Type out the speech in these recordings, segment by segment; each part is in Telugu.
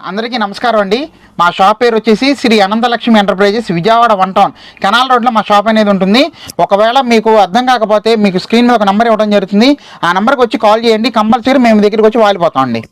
అందరికీ నమస్కారం అండి. మా షాప్ పేరు వచ్చేసి Sri Anantalakshmi enterprises Vijayawada one town. Canal రోడ్లో మా షాప్ అనేది ఉంటుంది. ఒకవేళ మీకు అర్థం కాకపోతే మీకు స్క్రీన్ మీద ఒక నెంబర్ ఇవ్వడం జరుగుతుంది. ఆ నెంబర్కి వచ్చి కాల్ చేయండి. కంపల్సరీ మేము దగ్గరికి వచ్చి వాలిపోతాం అండి.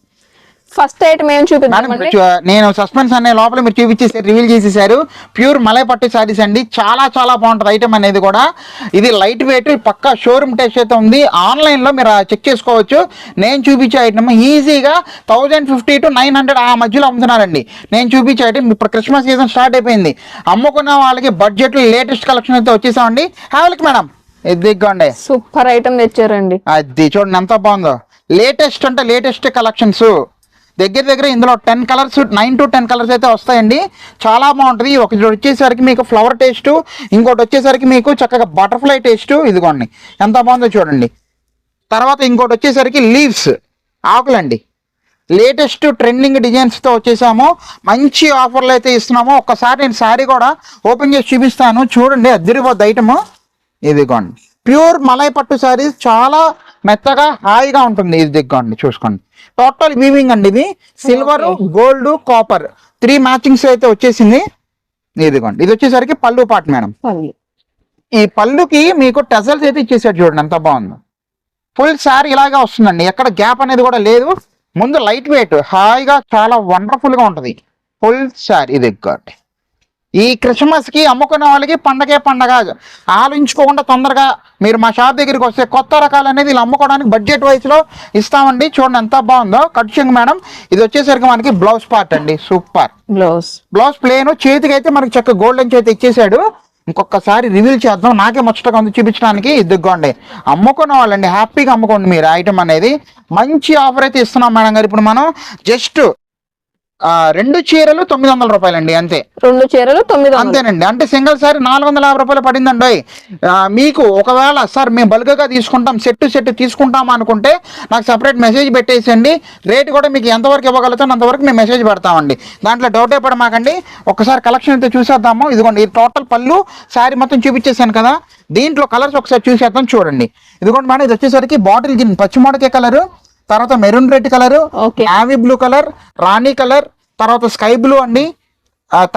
ఫస్ట్ ఐటమ్ ఏం మేడం చూపిద్దామండి చూ- నేను సస్పెన్స్ అనే లోపల మీరు చూపించేసి రివీల్ చేసేసారు. ప్యూర్ మలై పట్టు శారీస్ అండి. చాలా చాలా బాగుంటుంది ఐటమ్ అనేది కూడా. ఇది లైట్ వెయిట్ పక్క షోరూమ్ టెస్ట్ అయితే ఉంది. ఆన్లైన్లో మీరు చెక్ చేసుకోవచ్చు. నేను చూపించే ఐటమ్ ఈజీగా thousand fifty to nine hundred ఆ మధ్యలో అమ్ముతున్నారండి. నేను చూపించే ఐటమ్ ఇప్పుడు క్రిస్మస్ సీజన్ స్టార్ట్ అయిపోయింది. అమ్ముకున్న వాళ్ళకి బడ్జెట్లో లేటెస్ట్ కలెక్షన్ అయితే వచ్చేసామండి. హ్యావెల్కి మేడం ఇది దిగ్గండి సూపర్ ఐటమ్ తెచ్చారండి. అది చూడండి ఎంత బాగుందో. లేటెస్ట్ అంటే లేటెస్ట్ కలెక్షన్స్ దగ్గర దగ్గర ఇందులో ten colours nine to ten colours అయితే వస్తాయండి. చాలా బాగుంటుంది. ఒకటి వచ్చేసరికి మీకు ఫ్లవర్ టేస్ట్ ఇంకోటి వచ్చేసరికి మీకు చక్కగా బటర్ఫ్లై టేస్ట్ ఇదిగోండి. ఎంత బాగుందో చూడండి. తర్వాత ఇంకోటి వచ్చేసరికి లీవ్స్ ఆకులండి. లేటెస్ట్ ట్రెండింగ్ డిజైన్స్తో వచ్చేసాము. మంచి ఆఫర్లు అయితే ఇస్తున్నాము. ఒక్కసారి నేను శారీ కూడా ఓపెన్ చేసి చూపిస్తాను. చూడండి అద్దరిపోద్ది ఐటమ్ ఇదిగోండి. ప్యూర్ మలై పట్టు శారీస్ చాలా మెత్తగా హాయిగా ఉంటుంది. ఇది దిగ్గోండి చూసుకోండి. టోటల్ వీవింగ్ అండి ఇది. Silver gold copper three matchings అయితే వచ్చేసింది. ఇదిగోండి. ఇది వచ్చేసరికి పళ్ళు పాట్ మేడం. ఈ పళ్ళుకి మీకు టజల్స్ అయితే ఇచ్చేసాడు చూడండి ఎంత బాగుందో. ఫుల్ శారీ ఇలాగే వస్తుందండి. ఎక్కడ గ్యాప్ అనేది కూడా లేదు. ముందు లైట్ వెయిట్ హాయిగా చాలా వండర్ఫుల్గా ఉంటది. ఫుల్ శారీ ఇది ఈ క్రిస్మస్కి అమ్ముకున్న వాళ్ళకి పండగే పండగ. ఆలోచించుకోకుండా తొందరగా మీరు మా షాప్ దగ్గరికి వస్తే కొత్త రకాలు అనేది ఇలా అమ్ముకోవడానికి బడ్జెట్ వైస్లో ఇస్తామండి. చూడండి ఎంత బాగుందో. Catching madam. ఇది వచ్చేసరికి మనకి బ్లౌజ్ పార్ట్ అండి. Super blouse. బ్లౌజ్ ప్లేన్ చేతికి అయితే మనకి చక్క గోల్డెన్ చేతి ఇచ్చేసాడు. ఇంకొకసారి రివీల్ చేద్దాం. నాకే ముచ్చటగా ఉంది చూపించడానికి. ఇదిగోండి. అమ్ముకున్న వాళ్ళండి. హ్యాపీగా అమ్ముకోండి మీరు. ఐటమ్ అనేది మంచి ఆఫర్ అయితే ఇస్తున్నాం మేడం గారు. ఇప్పుడు మనం జస్ట్ రెండు చీరలు తొమ్మిది వందల రూపాయలండి అంతే. రెండు చీరలు తొమ్మిది అంతేనండి. అంటే సింగిల్ సారీ నాలుగు వందల యాభై రూపాయలు పడిందండి. మీకు ఒకవేళ సార్ మేము బల్క్గా తీసుకుంటాం సెట్ సెట్ తీసుకుంటాం అనుకుంటే నాకు సపరేట్ మెసేజ్ పెట్టేసండి రేట్ కూడా మీకు ఎంతవరకు ఇవ్వగలుగుతాం అంతవరకు మేము మెసేజ్ పెడతామండి. దాంట్లో డౌటే పడమాకండి. ఒకసారి కలెక్షన్ అయితే చూసేద్దాము. ఇదిగోండి ఈ టోటల్ పళ్ళు శారీ మొత్తం చూపించేసాను కదా. దీంట్లో కలర్స్ ఒకసారి చూసేద్దాం చూడండి. ఇదిగోండి మేడం ఇది వచ్చేసరికి బాటిల్ గ్రీన్ పచ్చిమొడకే కలరు తర్వాత maroon red colour. Navy blue colour రాణి కలర్ తర్వాత స్కై బ్లూ అండి.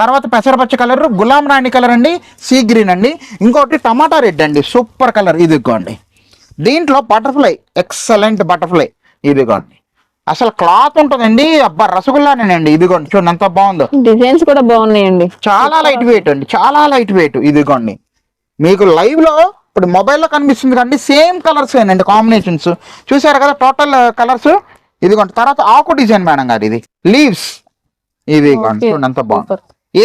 తర్వాత పెసరపచ్చ కలర్ గులాం రాణి కలర్ అండి సీ గ్రీన్ అండి. ఇంకోటి టమాటా రెడ్ అండి సూపర్ కలర్ ఇదిగోండి. దీంట్లో బటర్ఫ్లై ఎక్సలెంట్ బటర్ఫ్లై ఇదిగోండి. అసలు క్లాత్ ఉంటుందండి అబ్బా రసగుల్లానేనండి. ఇదిగోండి చూడండి ఎంత బాగుందో. డిజైన్స్ కూడా బాగున్నాయండి. చాలా లైట్ వెయిట్ అండి చాలా లైట్ వెయిట్ ఇదిగోండి. మీకు లైవ్లో ఇప్పుడు మొబైల్లో కనిపిస్తుంది కండి సేమ్ కలర్స్ అండి కాంబినేషన్స్. చూసారు కదా టోటల్ కలర్స్? ఇదిగోండి తర్వాత ఆకు డిజైన్ మేడం గారు ఇది. లీవ్స్. Okay. చూడండి ఎంత బాగుంది.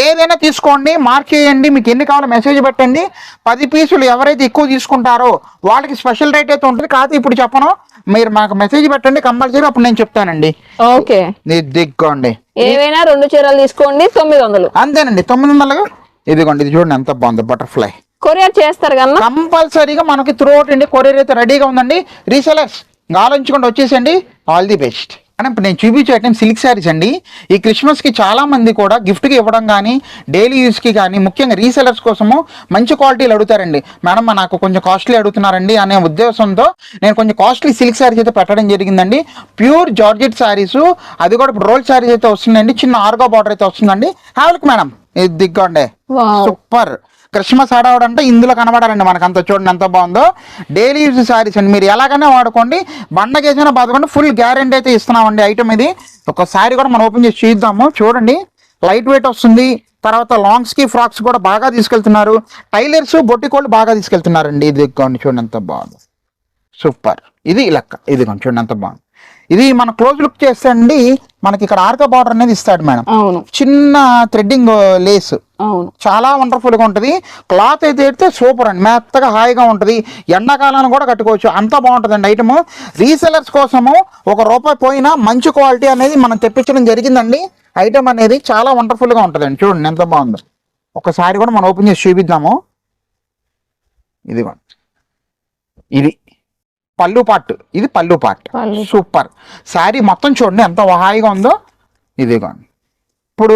ఏదైనా తీసుకోండి మార్క్ చేయండి మీకు ఎన్ని కావాలో మెసేజ్ పెట్టండి. పది పీసులు ఎవరైతే ఎక్కువ తీసుకుంటారో వాళ్ళకి స్పెషల్ రేట్ అయితే ఉంటుంది. కాదు ఇప్పుడు చెప్పను మీరు మాకు మెసేజ్ పెట్టండి కంపల్సరీ అప్పుడు నేను చెప్తానండి. ఓకే. ఇది దిక్కోండి. ఏవైనా రెండు చీరలు తీసుకోండి తొమ్మిది వందలు. అంతేనండి తొమ్మిది వందలు ఇదిగోండి ఇది చూడండి ఎంత బాగుంది బటర్ఫ్లై. కొరియర్ చేస్తారు కన్నా? కంపల్సరీగా మనకి త్రూ అవుట్ ఇండి కొరియర్ అయితే రెడీగా ఉందండి. రీసెలర్స్ ఆలోచించకుండా వచ్చేసండి ఆల్ ది బెస్ట్ అని ఇప్పుడు నేను చూపించే ఐటమ్ సిల్క్ శారీస్ అండి. ఈ క్రిస్మస్కి చాలా మంది కూడా గిఫ్ట్కి ఇవ్వడం కానీ డైలీ యూస్కి కానీ ముఖ్యంగా రీసెలర్స్ కోసము మంచి క్వాలిటీలు అడుగుతారండి. మేడం నాకు కొంచెం కాస్ట్లీ అడుగుతున్నారండి అనే ఉద్దేశంతో నేను కొంచెం కాస్ట్లీ సిల్క్ శారీస్ అయితే పెట్టడం జరిగిందండి. ప్యూర్ జార్జెట్ శారీస్ అది కూడా ఇప్పుడు రోల్ శారీస్ అయితే వస్తుందండి. చిన్న ఆర్గో బార్డర్ అయితే వస్తుందండి. హ్యావల్క్ మేడం ఇది దిగ్గండి సూపర్. క్రిస్మస్ ఆడవాడంటే ఇందులో కనబడాలండి మనకు అంత చూడండి ఎంత బాగుందో. డైలీ యూజ్ శారీస్ అండి. మీరు ఎలాగైనా వాడుకోండి. బండకేసినా బాదుకోండి ఫుల్ గ్యారెంటీ అయితే ఇస్తున్నామండి ఐటమ్ ఇది. ఒక శారీ కూడా మనం ఓపెన్ చేసి చూద్దాము. చూడండి. లైట్ వెయిట్ వస్తుంది. తర్వాత లాంగ్స్కి ఫ్రాక్స్ కూడా బాగా తీసుకెళ్తున్నారు. టైలర్స్ బొట్టికోళ్ళు బాగా తీసుకెళ్తున్నారండి. ఇది ఇదిగోండి చూడండి ఎంత బాగుంది. సూపర్. ఇది లెక్క. ఇది చూడండి ఎంత బాగుంది. ఇది మన క్లోజ్ లుక్ చేస్తే అండి మనకి ఇక్కడ ఆర్క బార్డర్ అనేది ఇస్తాడు మేడం. అవును. చిన్న థ్రెడ్డింగ్ లేస్ అవును. చాలా వండర్ఫుల్గా ఉంటుంది. క్లాత్ అయితే అయితే సూపర్ అండి. మెత్తగా హాయిగా ఉంటుంది. ఎండాకాలాన్ని కూడా కట్టుకోవచ్చు. అంత బాగుంటుందండి ఐటమ్ రీసెలర్స్ కోసము ఒక రూపాయి పోయినా మంచి క్వాలిటీ అనేది మనం తెప్పించడం జరిగిందండి. ఐటమ్ అనేది చాలా వండర్ఫుల్గా ఉంటుందండి. చూడండి ఎంత బాగుందో. ఒకసారి కూడా మనం ఓపెన్ చేసి చూపిద్దాము. ఇదిగోండి. ఇది పళ్ళు పార్ట్ ఇది పళ్ళు పార్ట్ పళ్ళు. సూపర్. శారీ మొత్తం చూడండి ఎంత హాయిగా ఉందో. ఇదిగోండి ఇప్పుడు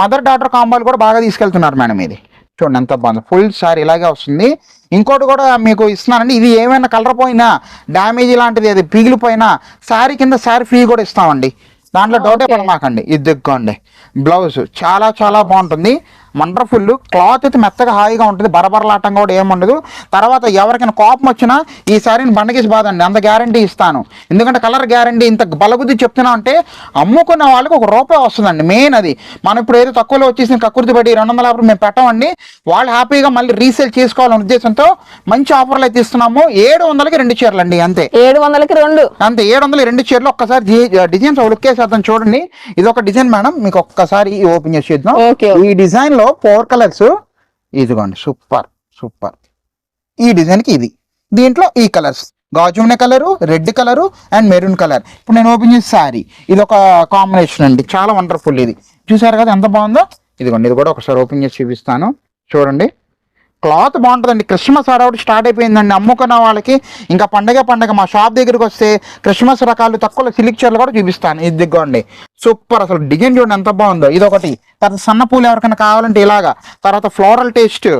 మదర్ డాటర్ కాంబాలు కూడా బాగా తీసుకెళ్తున్నారు మేడం ఇది. చూడండి ఎంత బాగుంది. ఫుల్ సారీ ఇలాగే వస్తుంది. ఇంకోటి కూడా మీకు ఇస్తున్నానండి. ఇది ఏమైనా కలర్ పోయినా డ్యామేజ్ లాంటిది అది పిగిలిపోయినా శారీ కింద శారీ ఫ్రీ కూడా ఇస్తామండి. దాంట్లో డౌటే పడమాకండి. ఇది దిగ్గోండి బ్లౌజ్ చాలా చాలా బాగుంటుంది. వండర్ఫుల్ క్లాత్ అయితే మెత్తగా హాయిగా ఉంటుంది బరబరలాటం కూడా ఏముండదు తర్వాత ఎవరికైనా కోపం వచ్చినా ఈ శారీని బండకేసి బాదండి అంత గ్యారంటీ ఇస్తాను. ఎందుకంటే కలర్ గ్యారంటీ ఇంత బలబుద్ధి చెప్తున్నా అంటే అమ్ముకున్న వాళ్ళకి ఒక రూపాయి వస్తుందండి మెయిన్ అది. మనం ఇప్పుడు ఏదో తక్కువలో వచ్చేసిన కక్కుర్తి పడి రెండు వందల యాభై మేము పెట్టమండి వాళ్ళు హ్యాపీగా మళ్ళీ రీసేల్ చేసుకోవాలనే ఉద్దేశంతో మంచి ఆఫర్లు అయితే ఇస్తున్నాము. ఏడు వందలకి రెండు చీరలు అండి అంతే. ఏడు వందలకి రెండు. అంతే ఏడు వందలు రెండు చీరలు ఒక్కసారి డిజైన్స్ లుక్ వేసేద్దాం చూడండి. ఇది ఒక డిజైన్ మేడం మీకు ఒక్కసారి ఓపెన్ చేసి ఈ డిజైన్లో ఫోర్ కలర్స్ ఇదిగోండి సూపర్ సూపర్ ఈ డిజైన్కి ఇది. దీంట్లో ఈ colours గాజుమనే colour red colour and maroon colour ఇప్పుడు నేను ఓపెన్ చేసి సారీ ఇది ఒక కాంబినేషన్ అండి. చాలా వండర్ఫుల్ ఇది. చూసారు కదా ఎంత బాగుందో? ఇదిగోండి ఇది కూడా ఒకసారి ఓపెన్ చేసి చూపిస్తాను. చూడండి. క్లాత్ బాగుంటుందండి. క్రిస్మస్ హడావుడి స్టార్ట్ అయిపోయిందండి. అమ్ముకున్న వాళ్ళకి ఇంకా పండగ పండగ మా షాప్ దగ్గరికి వస్తే క్రిస్మస్ రకాలు తక్కువ సిలిక్ చీరలు కూడా చూపిస్తాను. ఇది దిగ్గోండి సూపర్ అసలు డిజైన్ చూడండి ఎంత బాగుందో. ఇది ఒకటి తర్వాత సన్న పూలు ఎవరికైనా కావాలంటే ఇలాగా. తర్వాత ఫ్లోరల్ టేస్ట్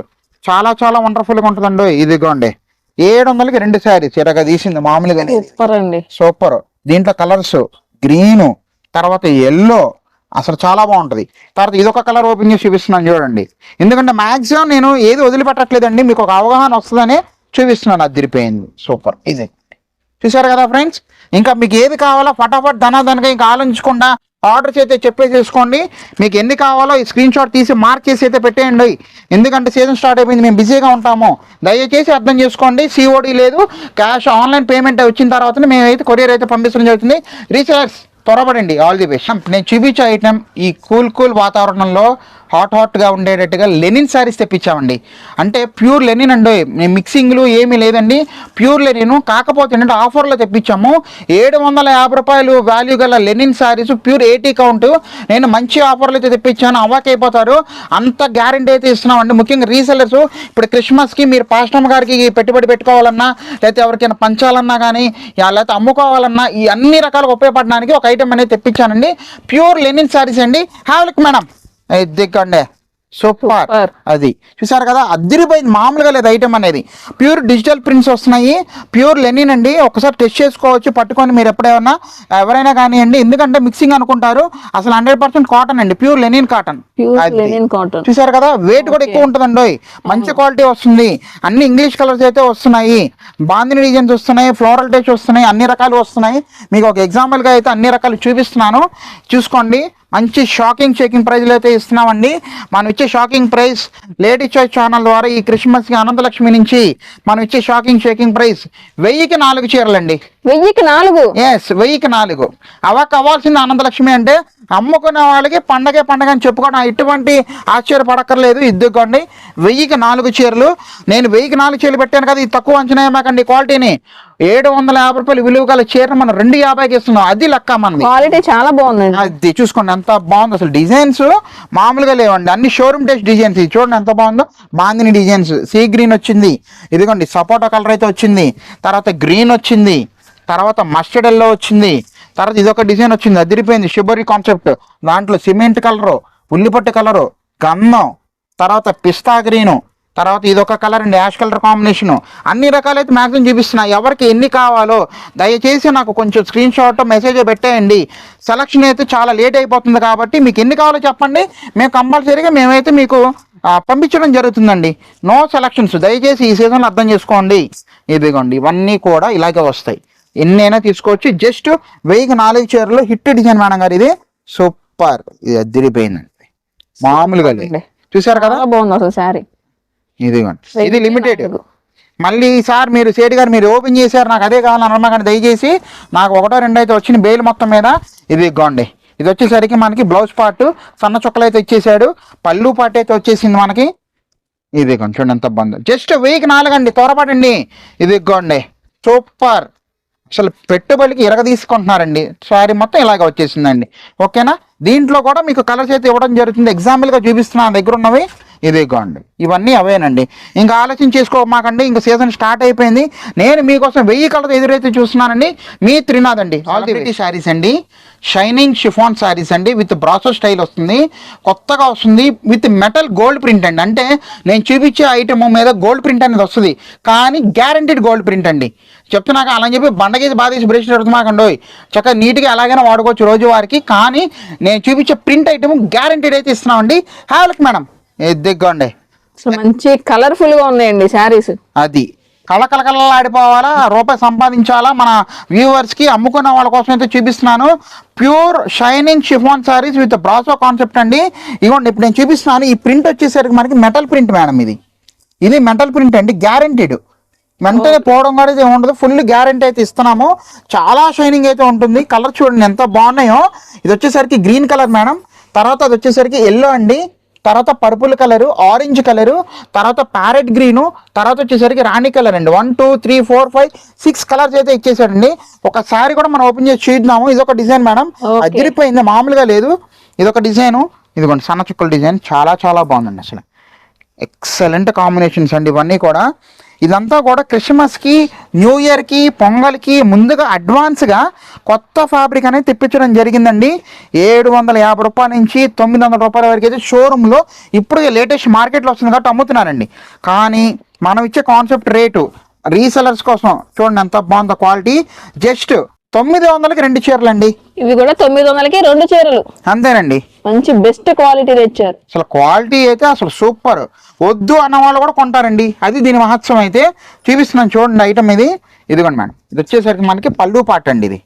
చాలా చాలా వండర్ఫుల్గా ఉంటుందండి. ఇదిగోండి ఏడు వందలకి రెండు శారీస్. ఇరగా తీసింది మామూలుగా సూపర్ అండి. సూపర్. దీంట్లో కలర్స్ గ్రీన్ తర్వాత ఎల్లో అసలు చాలా బాగుంటుంది. తర్వాత ఇదొక కలర్ ఓపెన్ చేసి చూపిస్తున్నాను చూడండి. ఎందుకంటే మ్యాక్సిమం నేను ఏది వదిలిపెట్టట్లేదండి మీకు ఒక అవగాహన వస్తుందని చూపిస్తున్నాను అది తిరిపోయింది సూపర్ ఇది చూసారు కదా ఫ్రెండ్స్ ఇంకా మీకు ఏది కావాలో ఫటాఫట్ ధనాధనగా ఇంకా ఆలోచించకుండా ఆర్డర్స్ అయితే చెప్పేసేసుకోండి మీకు ఎన్ని కావాలో ఈ స్క్రీన్ షాట్ తీసి మార్క్ చేసి అయితే పెట్టేయండి. ఎందుకంటే సీజన్ స్టార్ట్ అయిపోయింది మేము బిజీగా ఉంటాము. దయచేసి అర్థం చేసుకోండి సిఓడి లేదు. క్యాష్ ఆన్లైన్ పేమెంట్ వచ్చిన తర్వాతనే మేమైతే కొరియర్ అయితే పంపించడం జరుగుతుంది. రీచార్జ్ త్వరపడండి. ఆల్ ది బెస్ట్ నేను చూపించే ఐటమ్ ఈ కూల్ కూల్ వాతావరణంలో హాట్ హాట్గా ఉండేటట్టుగా లెనిన్ శారీస్ తెప్పించామండి. అంటే ప్యూర్ లెనిన్ అండి. మేము మిక్సింగ్లు ఏమీ లేదండి. ప్యూర్ లెనిన్ కాకపోతే ఏంటంటే ఆఫర్లో తెప్పించాము. ఏడు వందల యాభై రూపాయలు వాల్యూ గల linen sarees pure eighty count. నేను మంచి ఆఫర్లు అయితే తెప్పించాను. అవాక్ అయిపోతారు అంత గ్యారంటీ అయితే ఇస్తున్నామండి. ముఖ్యంగా రీసెలర్స్ ఇప్పుడు క్రిస్మస్కి మీరు పాస్టమ్ గారికి పెట్టుబడి పెట్టుకోవాలన్నా లేకపోతే ఎవరికైనా పంచాలన్నా కానీ లేకపోతే అమ్ముకోవాలన్నా ఈ అన్ని రకాలుగా ఉపయోగపడడానికి ఒక ఐటమ్ అనేది తెప్పించానండి. ప్యూర్ లెనిన్ శారీస్ అండి. హ్యావ్ లుక్ మేడం దిక్కండి సూపర్. అది. చూసారు కదా అద్దరిపోయింది మామూలుగా లేదు ఐటమ్ అనేది. ప్యూర్ డిజిటల్ ప్రింట్స్ వస్తున్నాయి. ప్యూర్ లెనిన్ అండి. ఒకసారి టెస్ట్ చేసుకోవచ్చు పట్టుకొని మీరు ఎప్పుడైనా. ఎవరైనా కానివ్వండి ఎందుకంటే మిక్సింగ్ అనుకుంటారు. అసలు హండ్రెడ్ పర్సెంట్ కాటన్ అండి. ప్యూర్ లెనిన్ కాటన్ కాటన్ చూసారు కదా వెయిట్ కూడా ఎక్కువ ఉంటుందండి మంచి క్వాలిటీ వస్తుంది. అన్ని ఇంగ్లీష్ కలర్స్ అయితే వస్తున్నాయి. బాందిని డిజైన్స్ వస్తున్నాయి. ఫ్లోరల్ టచ్ వస్తున్నాయి. అన్ని రకాలు వస్తున్నాయి. మీకు ఒక example గా అయితే అన్ని రకాలు చూపిస్తున్నాను. చూసుకోండి. మంచి షాకింగ్ షేకింగ్ ప్రైజ్లు అయితే ఇస్తున్నామండి. మనం ఇచ్చే shocking price lady choice channel ద్వారా ఈ క్రిస్మస్కి అనంతలక్ష్మి నుంచి మనం ఇచ్చే షాకింగ్ షేకింగ్ ప్రైస్ వెయ్యికి నాలుగు చీరలండి. వెయ్యికి నాలుగు. ఎస్ వెయ్యికి నాలుగు. అవ కావాల్సింది ఆనందలక్ష్మి అంటే అమ్ముకునే వాళ్ళకి పండగే పండగ అని చెప్పుకోవడం. ఎటువంటి ఆశ్చర్యపడక్కర్లేదు. ఇద్దుకోండి వెయ్యికి నాలుగు చీరలు. నేను వెయ్యికి నాలుగు చీరలు పెట్టాను కదా ఇది తక్కువ అంచనా ఏమాకండి క్వాలిటీని? ఏడు వందల యాభై రూపాయలు విలువ గల చీరను మనం రెండు యాభైకి ఇస్తున్నాం. అది లెక్క మనది. క్వాలిటీ చాలా బాగుందండి. అది చూసుకోండి ఎంత బాగుంది. అసలు డిజైన్స్ మామూలుగా లేవండి. అన్ని షోరూమ్ టెస్ట్ డిజైన్స్. ఇది చూడండి ఎంత బాగుందో. బాందిని డిజైన్స్. సీ గ్రీన్ వచ్చింది. ఇదిగోండి సపోటా కలర్ అయితే వచ్చింది. తర్వాత గ్రీన్ వచ్చింది. తర్వాత మస్టర్డ్ వచ్చింది. తర్వాత ఇదొక డిజైన్ వచ్చింది. అదిరిపోయింది. షిబరి కాన్సెప్ట్. దాంట్లో సిమెంట్ కలరు ఉల్లిపట్టు కలరు గంధం తర్వాత పిస్తా గ్రీను తర్వాత ఇదొక కలర్ అండి యాష్ కలర్ కాంబినేషను. అన్ని రకాలైతే మ్యాక్సిమం చూపిస్తున్నా. ఎవరికి ఎన్ని కావాలో దయచేసి నాకు కొంచెం స్క్రీన్ షాట్ మెసేజ్ పెట్టేయండి. సెలక్షన్ అయితే చాలా లేట్ అయిపోతుంది కాబట్టి మీకు ఎన్ని కావాలో చెప్పండి. మేము కంపల్సరీగా మేమైతే మీకు పంపించడం జరుగుతుందండి. No selections. దయచేసి ఈ సీజన్లో అర్థం చేసుకోండి. ఇదిగోండి. ఇవన్నీ కూడా ఇలాగే వస్తాయి. ఎన్నైనా తీసుకోవచ్చు. జస్ట్ వెయ్యికి నాలుగు చీరలు హిట్ డిజైన్ మేడం గారు. ఇది సూపర్. ఇది అదిరిపోయిందండి. మామూలుగా లేదు. చూసారు కదా? బాగుంది అసలు ఇదిగోండి. ఇది వెయ్యికి లిమిటెడ్. మళ్ళీ సార్ మీరు సేటు గారు మీరు ఓపెన్ చేశారు. నాకు అదే కావాలని అనమాకండి దయచేసి నాకు ఒకటో రెండు అయితే వచ్చిన బెయిల్ మొత్తం మీద ఇది ఇగోండి ఇది వచ్చేసరికి మనకి బ్లౌజ్ పార్ట్ సన్న చుక్కలు అయితే ఇచ్చేసాడు పళ్ళు పార్ట్ అయితే వచ్చేసింది మనకి. ఇది చూడండి ఎంత బాగుంది. జస్ట్ వెయ్యికి నాలుగండి త్వరపడండి. ఇది ఇగోండి సూపర్. అసలు పెట్టుబడికి ఇరగ తీసుకుంటున్నారండి. శారీ మొత్తం ఇలాగ వచ్చేసిందండి. ఓకేనా? దీంట్లో కూడా మీకు కలర్స్ అయితే ఇవ్వడం జరుగుతుంది. ఎగ్జాంపుల్గా చూపిస్తున్నా దగ్గర ఉన్నవి. ఇది ఇగోండి ఇవన్నీ అవేనండి. ఇంకా ఆలోచన చేసుకోమాకండి ఇంకా సీజన్ స్టార్ట్ అయిపోయింది. నేను మీకోసం వెయ్యి కలర్ ఎదురైతే చూస్తున్నానండి. మీ త్రినాథ్ అండి ఆల్ ది శారీస్ అండి. షైనింగ్ షిఫాన్ శారీస్ అండి విత్ బ్రాసో స్టైల్ వస్తుంది. కొత్తగా వస్తుంది విత్ మెటల్ గోల్డ్ ప్రింట్ అండి. అంటే నేను చూపించే ఐటమ్ మీద గోల్డ్ ప్రింట్ అనేది వస్తుంది. కానీ గ్యారంటీడ్ గోల్డ్ ప్రింట్ అండి. చెప్తున్నాక అలా అని చెప్పి బండగీసి బాధేసి బ్రష్ పెడుతున్నాకండోయ్ చక్కగా నీట్గా ఎలాగైనా వాడుకోవచ్చు రోజు వారికి కానీ నేను చూపించే ప్రింట్ ఐటమ్ గ్యారంటీడ్ అయితే ఇస్తున్నామండి. హ్యావ్ లుక్ మేడం దిగ్గండి. అసలు మంచి కలర్ఫుల్గా ఉన్నాయండి శారీస్. అది. కళకళకళలాడిపోవాలా రూపాయి సంపాదించాలా మన వ్యూవర్స్కి అమ్ముకున్న వాళ్ళ కోసం అయితే చూపిస్తున్నాను. Pure shining chiffon saris with brasso concept అండి. ఇదిగోండి ఇప్పుడు నేను చూపిస్తున్నాను. ఈ ప్రింట్ వచ్చేసరికి మనకి మెటల్ ప్రింట్ మేడం ఇది. ఇది మెటల్ ప్రింట్ అండి గ్యారంటీడ్ వెంటనే పోవడం కూడా ఇది ఉండదు. ఫుల్ గ్యారంటీ అయితే ఇస్తున్నాము. చాలా షైనింగ్ అయితే ఉంటుంది. కలర్ చూడండి ఎంత బాగున్నాయో. ఇది వచ్చేసరికి గ్రీన్ కలర్ మేడం తర్వాత అది వచ్చేసరికి ఎల్లో అండి. తర్వాత పర్పుల్ కలరు ఆరెంజ్ కలరు తర్వాత ప్యారెట్ గ్రీను తర్వాత వచ్చేసరికి రాణి కలర్ అండి. One two three four five six colours అయితే ఇచ్చేసాడండి. ఒకసారి కూడా మనం ఓపెన్ చేసి చూద్దాము. ఇది ఒక డిజైన్ మేడం. అదిరిపోయింది మామూలుగా లేదు. ఇది ఒక డిజైను ఇదిగోండి సన్న చుక్కల డిజైన్ చాలా చాలా బాగుందండి అసలు. ఎక్సలెంట్ కాంబినేషన్స్ అండి ఇవన్నీ కూడా. ఇదంతా కూడా క్రిస్మస్కి న్యూ ఇయర్కి పొంగల్కి ముందుగా అడ్వాన్స్గా కొత్త ఫ్యాబ్రిక్ అనేది తెప్పించడం జరిగిందండి. ఏడు వందల యాభై రూపాయల నుంచి తొమ్మిది వందల రూపాయల వరకు అయితే షోరూంలో ఇప్పుడు లేటెస్ట్ మార్కెట్లో వస్తుంది కాబట్టి అమ్ముతున్నారండి. కానీ మనం ఇచ్చే కాన్సెప్ట్ రేటు రీసెలర్స్ కోసం చూడండి ఎంత బాగుందో క్వాలిటీ. జస్ట్ తొమ్మిది వందలకి రెండు చీరలు అండి ఇవి కూడా తొమ్మిది వందలకి రెండు చీరలు. అంతేనండి. మంచి బెస్ట్ క్వాలిటీ తెచ్చారు. అసలు క్వాలిటీ అయితే అసలు సూపర్ వద్దు అన్న వాళ్ళు కూడా కొంటారండి. అది దీని మహత్వం అయితే చూపిస్తున్నాను చూడండి ఐటమ్ ఇది. ఇదిగోండి మేడం. ఇది వచ్చేసరికి మనకి పళ్ళు పాట అండి ఇది.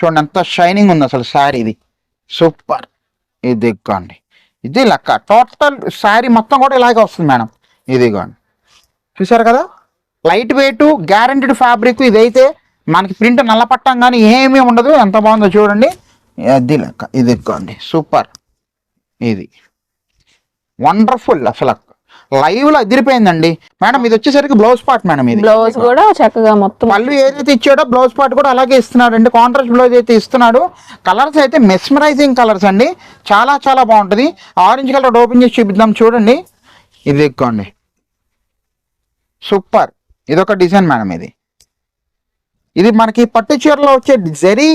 చూడండి ఎంత షైనింగ్ ఉంది అసలు శారీ ఇది. సూపర్ ఇది ఇదిగోండి. ఇది లెక్క. టోటల్ శారీ మొత్తం కూడా ఇలాగే వస్తుంది మేడం. ఇదిగోండి. చూసారు కదా? లైట్ వెయిట్ గ్యారంటీడ్ ఫ్యాబ్రిక్ ఇదైతే మనకి ప్రింట్ నల్లపట్టం కానీ ఏమీ ఉండదు. ఎంత బాగుందో చూడండి. అది లెక్క ఇది ఇదిగోండి. సూపర్. ఇది. వండర్ఫుల్ అసలు. లైవ్లో అదిరిపోయిందండి మేడం ఇది వచ్చేసరికి బ్లౌజ్ పార్ట్ మేడం ఇది. బ్లౌజ్ కూడా చక్కగా మొత్తం పళ్ళు ఏదైతే ఇచ్చాడో బ్లౌజ్ పార్ట్ కూడా అలాగే ఇస్తున్నాడు. అండి కాంట్రాస్ట్ బ్లౌజ్ అయితే ఇస్తున్నాడు. కలర్స్ అయితే మెస్మరైజింగ్ కలర్స్ అండి. చాలా చాలా బాగుంటుంది. ఆరెంజ్ కలర్ ఓపెన్ చేసి చూపిద్దాం. చూడండి. ఇది ఎక్కువండి సూపర్. ఇది ఒక డిజైన్ మేడం ఇది. ఇది మనకి పట్టు చీరలో వచ్చే జరీ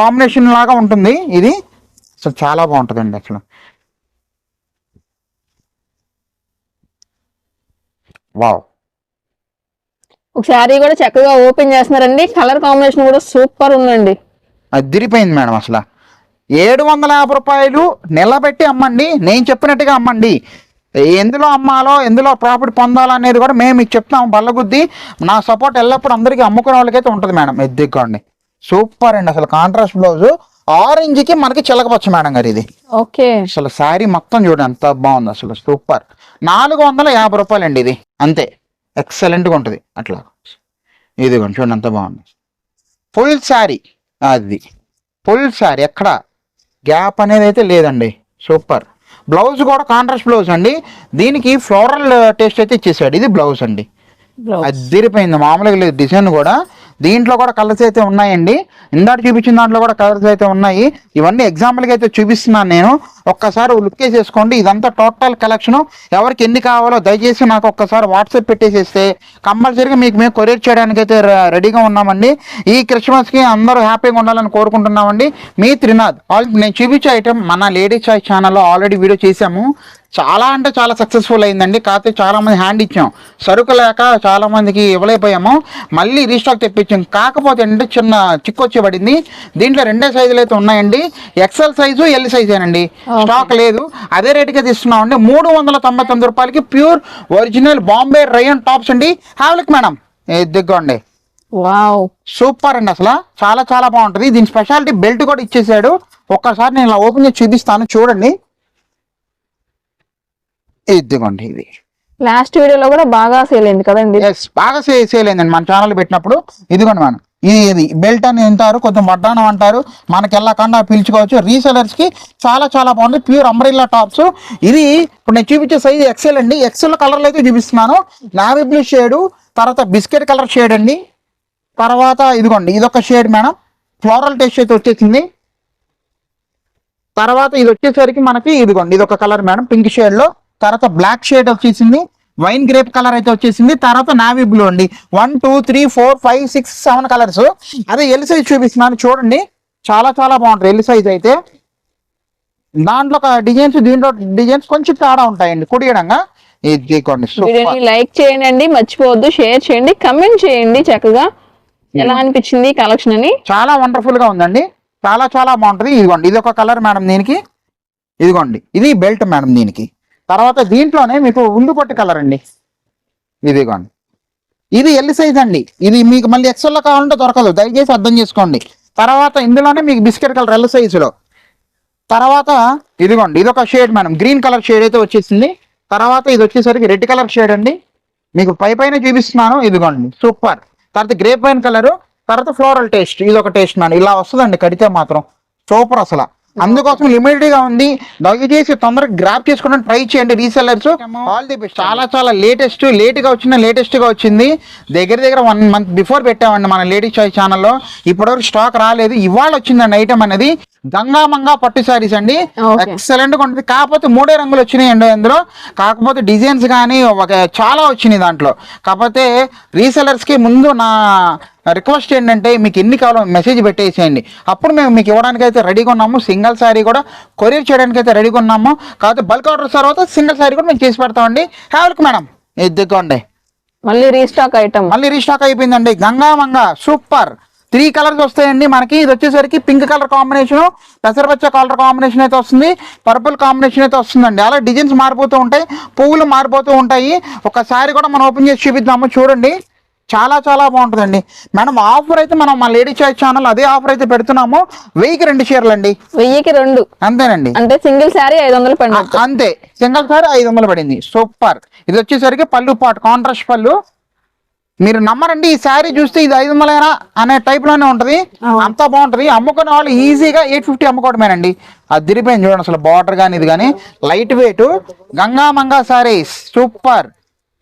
కాంబినేషన్ లాగా ఉంటుంది ఇది. అసలు చాలా బాగుంటుందండి అసలు. వావ్. ఒక శారీ కూడా చక్కగా ఓపెన్ చేస్తున్నారండి. కలర్ కాంబినేషన్ కూడా సూపర్ ఉందండి. అదిరిపోయింది మేడం అసలు. ఏడు వందల యాభై రూపాయలు నిలబెట్టి అమ్మండి. నేను చెప్పినట్టుగా అమ్మండి. ఎందులో అమ్మాలో ఎందులో ప్రాఫిట్ పొందాలో అనేది కూడా మేము మీకు చెప్తాము బల్లగుద్ది నా సపోర్ట్ ఎల్లప్పుడూ అందరికీ అమ్ముకునే వాళ్ళకైతే ఉంటుంది మేడం. ఎద్దిక్కోండి సూపర్ అండి. అసలు కాంట్రాస్ట్ బ్లౌజ్ ఆరెంజ్కి మనకి చిలకపచ్చ మేడం గారు ఇది. ఓకే. అసలు శారీ మొత్తం చూడండి ఎంత బాగుంది అసలు. సూపర్. నాలుగు వందల యాభై రూపాయలు అండి ఇది. అంతే. ఎక్సలెంట్గా ఉంటుంది. అట్లా. ఇదిగోండి చూడండి ఎంత బాగుంది. ఫుల్ శారీ అది. ఫుల్ శారీ ఎక్కడ? గ్యాప్ అనేది అయితే లేదండి. సూపర్. బ్లౌజ్ కూడా కాంట్రాస్ట్ బ్లౌజ్ అండి. దీనికి ఫ్లోరల్ టేస్ట్ అయితే ఇచ్చేసాడు. ఇది బ్లౌజ్ అండి. బ్లౌజ్. అదిరిపోయింది మామూలుగా లేదు. డిజైన్ కూడా దీంట్లో కూడా కలర్స్ అయితే ఉన్నాయండి. ఇందాక చూపించిన దాంట్లో కూడా కలర్స్ అయితే ఉన్నాయి. ఇవన్నీ ఎగ్జాంపుల్గా అయితే చూపిస్తున్నాను నేను. ఒక్కసారి లుక్ వేసేసుకోండి ఇదంతా టోటల్ కలెక్షన్ ఎవరికి ఎన్ని కావాలో దయచేసి నాకు ఒక్కసారి వాట్సాప్ పెట్టేసేస్తే కంపల్సరీగా మీకు మేము కొరియర్ చేయడానికి అయితే రెడీగా ఉన్నామండి. ఈ క్రిస్మస్కి అందరూ హ్యాపీగా ఉండాలని కోరుకుంటున్నామండి. మీ త్రినాథ్ ఆల్ నేను చూపించే ఐటెం మన లేడీ చాయ్ ఛానల్లో ఆల్రెడీ వీడియో చేశాము. చాలా అంటే చాలా సక్సెస్ఫుల్ అయిందండి. కాకపోతే చాలా మంది హ్యాండ్ ఇచ్చాం. సరుకు లేక చాలా మందికి ఇవ్వలేకపోయాము. మళ్ళీ రీస్టాక్ తెప్పించాం. కాకపోతే ఏంటంటే చిన్న చిక్కు వచ్చి పడింది దీంట్లో రెండే సైజులు అయితే ఉన్నాయండి. ఎక్సెల్ సైజు ఎల్ సైజేనండి స్టాక్ లేదు. అదే రేటుకే తీస్తున్నామండి. మూడు వందల తొంభై తొమ్మిది రూపాయలకి pure original Bombay rayon tops అండి. హ్యావ్లిక్ మేడం దిగ్గండి వావ్ సూపర్ అండి అసలు. చాలా చాలా బాగుంటుంది. దీని స్పెషాలిటీ బెల్ట్ కూడా ఇచ్చేసాడు. ఒక్కసారి నేను ఇలా ఓపెన్ చేసి చూపిస్తాను. చూడండి. ఇదిగోండి ఇది. లాస్ట్ వీడియోలో కూడా బాగా సేల్ అయింది కదండి? బాగా సేల్ అయిందండి. మన ఛానల్ పెట్టినప్పుడు ఇదిగోండి మనం. ఇది ఇది. బెల్ట్ అని అంటారు కొంచెం వడ్డానం అంటారు. మనకి పిలుచుకోవచ్చు. రీసెలర్స్కి చాలా చాలా బాగుంది. ప్యూర్ అంబ్రిల్లా టాప్స్ ఇది ఇప్పుడు నేను చూపించే సైజ్ ఎక్సెల్ అండి. ఎక్సెల్ కలర్లో అయితే చూపిస్తున్నాను. నావీ బ్లూ షేడ్ తర్వాత బిస్కెట్ కలర్ షేడ్ అండి. తర్వాత ఇదిగోండి ఇదొక షేడ్ మేడం. ఫ్లోరల్ టేస్ట్ అయితే వచ్చేసింది. తర్వాత ఇది వచ్చేసరికి మనకి ఇదిగోండి ఇది ఒక కలర్ మేడం. పింక్ షేడ్లో తర్వాత బ్లాక్ షేడ్ వచ్చేసింది వైన్ గ్రేప్ కలర్ అయితే వచ్చేసింది తర్వాత నావీ బ్లూ అండి. One two three four five six seven colours అదే ఎల్ సైజ్ చూపిస్తున్నాను చూడండి. చాలా చాలా బాగుంటుంది ఎల్ సైజ్ అయితే. దాంట్లో ఒక డిజైన్స్ దీంట్లో డిజైన్స్ కొంచెం తేడా ఉంటాయండి. కుడియడంగా. లైక్ చేయండి మర్చిపోవద్దు. షేర్ చేయండి కమెంట్ చేయండి చక్కగా. ఎలా అనిపించింది కలెక్షన్ అని? చాలా వండర్ఫుల్గా ఉందండి. చాలా చాలా బాగుంటది. ఇదిగోండి. ఇది ఒక కలర్ మేడం దీనికి. ఇదిగోండి. ఇది బెల్ట్ మేడం దీనికి. తర్వాత దీంట్లోనే మీకు ఉండు పట్టు కలర్ అండి. ఇదిగోండి ఇది ఎల్ సైజ్ అండి. ఇది మీకు మళ్ళీ ఎక్సెల్ కావాలంటే దొరకదు. దయచేసి అర్థం చేసుకోండి. తర్వాత ఇందులోనే మీకు బిస్కెట్ కలర్ ఎల్ సైజులో తర్వాత ఇదిగోండి ఇది ఒక shade madam green colour shade అయితే వచ్చేసింది. తర్వాత ఇది వచ్చేసరికి రెడ్ కలర్ షేడ్ అండి. మీకు పై పైన చూపిస్తున్నాను. ఇదిగోండి సూపర్ తర్వాత గ్రేప్ వైన్ కలరు తర్వాత ఫ్లోరల్ టేస్ట్ ఇది ఒక టేస్ట్ మేడం ఇలా వస్తుందండి. కడితే మాత్రం. సూపర్ అసలు. అందుకోసం లిమిటెడ్గా ఉంది. దయచేసి తొందరగా గ్రాప్ చేసుకోవడానికి ట్రై చేయండి రీసెల్లర్స్ ఆల్ ది బెస్ట్ చాలా చాలా లేటెస్ట్ లేట్గా వచ్చిన లేటెస్ట్గా వచ్చింది. దగ్గర దగ్గర వన్ మంత్ బిఫోర్ పెట్టామండి మన లేడీస్ చాయిస్ ఛానల్లో. ఇప్పటివరకు స్టాక్ రాలేదు. ఇవాళ వచ్చిందండి ఐటమ్ అనేది. గంగామంగా పట్టు శారీస్ అండి. ఎక్సలెంట్గా ఉంటుంది. కాకపోతే మూడే రంగులు వచ్చినాయండి అందులో. కాకపోతే డిజైన్స్ కానీ ఒక చాలా వచ్చినాయి దాంట్లో. కాకపోతే రీసెలర్స్కి ముందు నా రిక్వెస్ట్ ఏంటంటే మీకు ఎన్ని కావాలో మెసేజ్ పెట్టేసేయండి. అప్పుడు మేము మీకు ఇవ్వడానికి అయితే రెడీగా ఉన్నాము. సింగిల్ శారీ కూడా కొరియర్ చేయడానికి అయితే రెడీగా ఉన్నాము. కాకపోతే బల్క్ ఆర్డర్ తర్వాత సింగిల్ శారీ కూడా మేము చేసి పెడతామండి హ్యావల్క్ మేడం ఇదిగోండి మళ్ళీ రీస్టాక్ ఐటమ్ మళ్ళీ రీస్టాక్ అయిపోయిందండి. గంగామంగ సూపర్ త్రీ కలర్స్ వస్తాయండి మనకి. ఇది వచ్చేసరికి పింక్ కలర్ కాంబినేషన్ పెసరపచ్చ కలర్ కాంబినేషన్ అయితే వస్తుంది పర్పుల్ కాంబినేషన్ అయితే వస్తుందండి. అలా డిజైన్స్ మారిపోతూ ఉంటాయి పువ్వులు మారిపోతూ ఉంటాయి. ఒకసారి కూడా మనం ఓపెన్ చేసి చూపిద్దాము చూడండి. చాలా చాలా బాగుంటుందండి. మేడం ఆఫర్ అయితే మనం మా లేడీ చాయిస్ ఛానల్ అదే ఆఫర్ అయితే పెడుతున్నాము. వెయ్యికి రెండు చీరలు అండి వెయ్యికి రెండు. అంతేనండి. అంటే సింగిల్ శారీ ఐదు వందలు పడినట్టు అంతే. సింగల్ సారీ ఐదు వందలు పడింది. సూపర్. ఇది వచ్చేసరికి పళ్ళు పాటు కాంట్రాస్ట్ పళ్ళు. మీరు నమ్మరండి ఈ శారీ చూస్తే ఇది ఐదు వందలైనా అనే టైప్లోనే ఉంటది అంత బాగుంటది. అమ్ముకునే వాళ్ళు ఈజీగా ఎయిట్ ఫిఫ్టీ అమ్ముకోవడమేనండి. అది తిరిగిపోయింది చూడండి అసలు బార్డర్ కానీ ఇది కానీ light weight Ganga Manga saris super.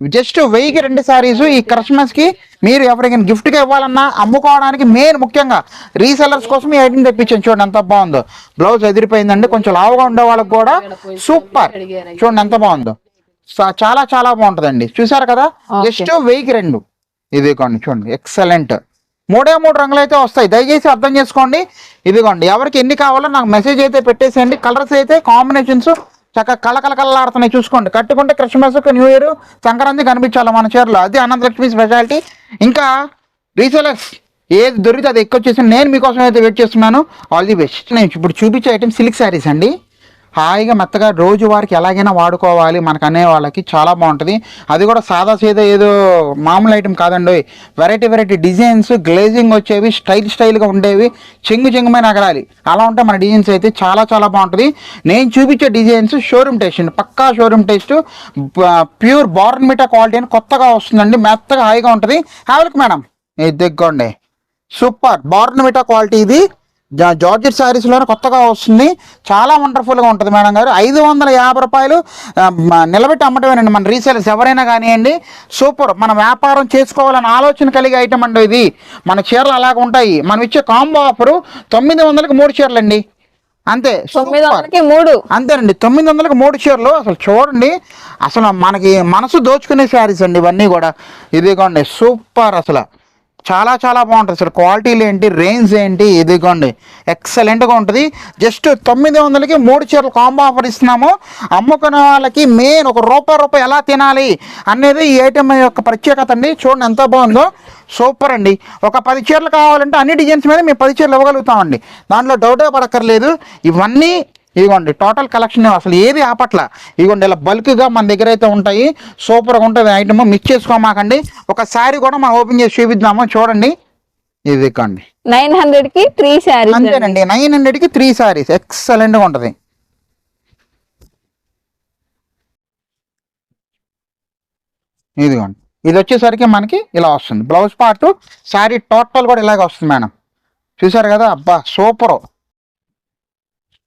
Just వెయ్యికి రెండు శారీస్ ఈ క్రిస్మస్కి మీరు ఎవరికైనా గిఫ్ట్గా ఇవ్వాలన్నా అమ్ముకోవడానికి మెయిన్ ముఖ్యంగా రీసెలర్స్ కోసం ఈ ఐటమ్ తెప్పించాను చూడండి ఎంత బాగుందో. బ్లౌజ్ ఎదిరిపోయిందండి. కొంచెం లావుగా ఉండే వాళ్ళకి కూడా సూపర్. చూడండి ఎంత బాగుందో. చాలా చాలా బాగుంటదండి. చూసారు కదా? జస్ట్ వెయ్యికి రెండు. ఇదిగోండి చూడండి ఎక్సలెంట్ మూడే మూడు రంగులు అయితే వస్తాయి. దయచేసి అర్థం చేసుకోండి. ఇదిగోండి ఎవరికి ఎన్ని కావాలో నాకు మెసేజ్ అయితే పెట్టేసేయండి. కలర్స్ అయితే కాంబినేషన్స్ చక్కగా కళకళ కళలాడుతున్నాయి చూసుకోండి కట్టుకుంటే క్రిస్మస్ న్యూ ఇయర్ సంక్రాంతి కనిపించాలి మన చీరలో. అది అనంతలక్ష్మి స్పెషాలిటీ ఇంకా రీసెలర్స్ ఏది దొరికితే అది ఎక్కువ వచ్చేసి నేను మీకోసం అయితే వెయిట్ చేస్తున్నాను. ఆల్ ది బెస్ట్ నేను ఇప్పుడు చూపించే ఐటమ్ సిల్క్ శారీస్ అండి. హాయిగా మెత్తగా రోజు వారికి ఎలాగైనా వాడుకోవాలి మనకు అనే వాళ్ళకి చాలా బాగుంటుంది. అది కూడా సాదా సీదా ఏదో మామూలు ఐటెం కాదండి వెరైటీ వెరైటీ డిజైన్స్ గ్లేజింగ్ వచ్చేవి స్టైల్ స్టైల్గా ఉండేవి చెంగు చెంగుమైన నగరాలి. అలా ఉంటే మన డిజైన్స్ అయితే చాలా చాలా బాగుంటుంది. నేను చూపించే డిజైన్స్ షోరూమ్ టేస్ట్ పక్కా షోరూమ్ టేస్ట్ ప్యూర్ బార్న్మిటా క్వాలిటీ అని కొత్తగా వస్తుందండి. మెత్తగా హాయిగా ఉంటుంది. హ్యావల్క్ మేడం ఇది దిగ్గండి సూపర్ బార్నమిటా క్వాలిటీ ఇది. జార్జెట్ శారీస్లోనే కొత్తగా వస్తుంది. చాలా వండర్ఫుల్గా ఉంటుంది మేడం గారు. ఐదు వందల యాభై రూపాయలు నిలబెట్టి అమ్మటమేనండి మన రీసేలర్స్ ఎవరైనా కానివ్వండి. సూపర్ మన వ్యాపారం చేసుకోవాలని ఆలోచన కలిగే ఐటమ్ అండి ఇది. మన చీరలు అలాగ ఉంటాయి. మనం ఇచ్చే కాంబో ఆఫర్ తొమ్మిది వందలకి మూడు చీరలు అండి అంతే మూడు. అంతేనండి. తొమ్మిది వందలకు మూడు చీరలు అసలు చూడండి. అసలు మనకి మనసు దోచుకునే శారీస్ అండి ఇవన్నీ కూడా. ఇదిగోండి. సూపర్ అసలు. చాలా చాలా బాగుంటుంది అసలు. క్వాలిటీలు ఏంటి రేంజ్ ఏంటి ఇదిగోండి. ఎక్సలెంట్గా ఉంటుంది. జస్ట్ తొమ్మిది వందలకి మూడు చీరలు కాంబో ఆఫర్ ఇస్తున్నాము. అమ్ముకునే వాళ్ళకి మెయిన్ ఒక రూపాయి రూపాయి ఎలా తినాలి అనేది ఈ ఐటమ్ యొక్క ప్రత్యేకత అండి. చూడండి ఎంత బాగుందో. సూపర్ అండి. ఒక పది చీరలు కావాలంటే అన్ని డిజైన్స్ మీద మేము పది చీరలు ఇవ్వగలుగుతామండి. దాంట్లో డౌటే పడక్కర్లేదు. ఇవన్నీ ఇదిగోండి టోటల్ కలెక్షన్ అసలు ఏది ఆపట్ల. ఇదిగోండి ఇలా బల్క్గా మన దగ్గర అయితే ఉంటాయి. సూపర్గా ఉంటుంది ఐటమ్ మిక్స్ చేసుకోమాకండి. ఒక శారీ కూడా మనం ఓపెన్ చేసి చూపిద్దాము. చూడండి. ఇది ఇక్కండి నైన్ హండ్రెడ్కి త్రీ శారీస్ అంతేనండి. నైన్ హండ్రెడ్కి త్రీ శారీస్ ఎక్సలెంట్గా ఉంటుంది. ఇదిగోండి. ఇది వచ్చేసరికి మనకి ఇలా వస్తుంది. బ్లౌజ్ పార్ట్ శారీ టోటల్ కూడా ఇలాగే వస్తుంది మేడం చూసారు కదా? అబ్బా సూపర్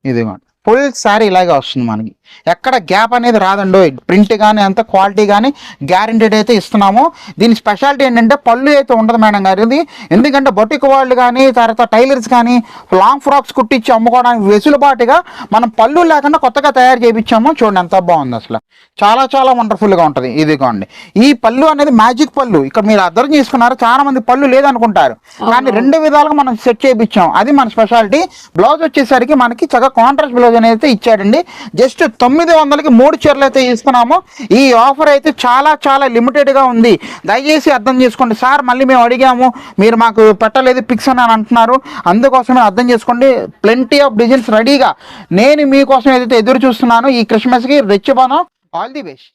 ఇదిగోండి. ఫుల్ శారీ ఇలాగే వస్తుంది మనకి. ఎక్కడ గ్యాప్ అనేది రాదండి. ప్రింట్ కానీ అంత క్వాలిటీ కానీ గ్యారంటీడ్ అయితే ఇస్తున్నాము. దీని స్పెషాలిటీ ఏంటంటే పళ్ళు అయితే ఉండదు మేడం గారు ఇది ఎందుకంటే బొటిక్ వాళ్ళు కానీ తర్వాత టైలర్స్ కానీ లాంగ్ ఫ్రాక్స్ కుట్టించి అమ్ముకోవడానికి వెసులుబాటుగా మనం పళ్ళు లేకుండా కొత్తగా తయారు చేయించాము. చూడండి ఎంత బాగుంది అసలు. చాలా చాలా వండర్ఫుల్గా ఉంటుంది. ఇదిగోండి ఈ పళ్ళు అనేది మ్యాజిక్ పళ్ళు. ఇక్కడ మీరు అర్థం చేసుకున్నారు. చాలా మంది పళ్ళు లేదనుకుంటారు. కానీ రెండు విధాలుగా మనం సెట్ చేయించాం. అది మన స్పెషాలిటీ బ్లౌజ్ వచ్చేసరికి మనకి చక్కగా కాంట్రాస్ట్ బ్లౌజ్ అనేది ఇచ్చాడండి. జస్ట్ తొమ్మిది వందలకి మూడు చీరలు అయితే ఇస్తున్నాము ఈ ఆఫర్ అయితే చాలా చాలా లిమిటెడ్గా ఉంది. దయచేసి అర్థం చేసుకోండి. సార్ మళ్ళీ మేము అడిగాము. మీరు మాకు పెట్టలేదు పిక్స్ అని అంటున్నారు. అందుకోసమే అర్థం చేసుకోండి. ప్లెంటీ ఆఫ్ డిజైన్స్ రెడీగా నేను మీకోసం ఏదైతే ఎదురు చూస్తున్నానో ఈ క్రిస్మస్కి రెచ్చిపోదాం. All the best